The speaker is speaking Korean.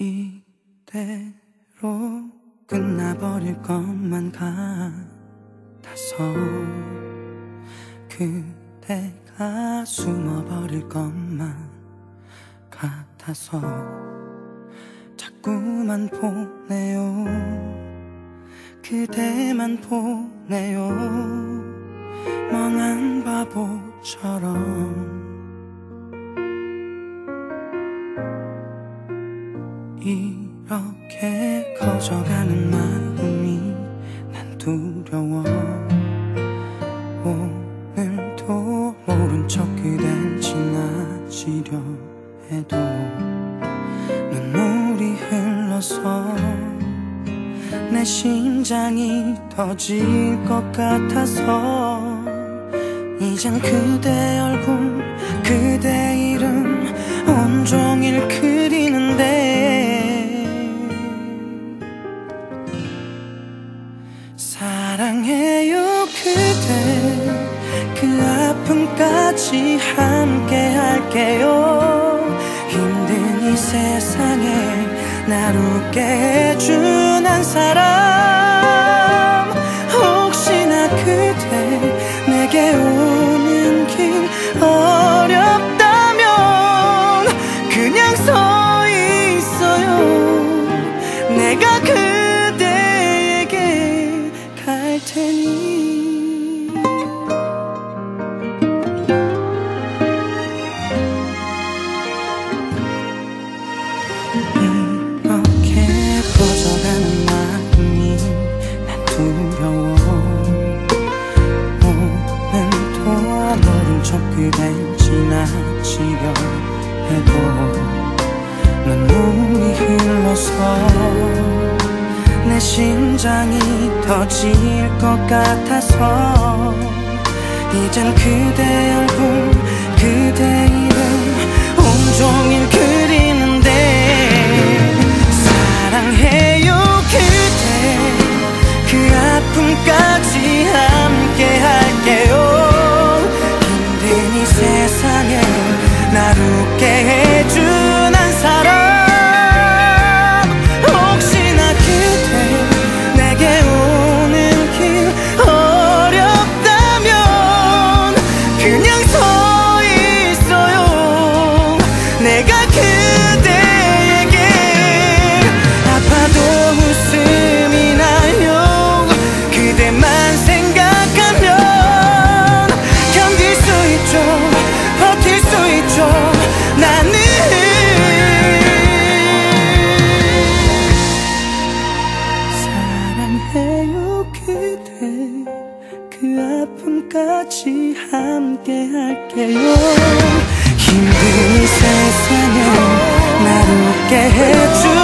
이대로 끝나버릴 것만 같아서 그대가 숨어버릴 것만 같아서 자꾸만 보내요. 그대만 보내요. 멍한 바보처럼 이렇게 커져가는 마음이 난 두려워. 오늘도 모른 척 그댈 지나치려 해도 눈물이 흘러서 내 심장이 터질 것 같아서 이젠 그대 얼굴 그대 이름 온종일 그 아픔까지 함께 할게요. 힘든 이 세상에 날 웃게 해준 한 사람. 혹시나 그대 내게 오 그댈 지나치려 해도 눈물이 흘러서 내 심장이 터질 것 같아서 이젠 그대 얼굴 그대 이름 온종일 그 아픔까지 함께 할게요. 힘든 이 세상에 날 웃게 해준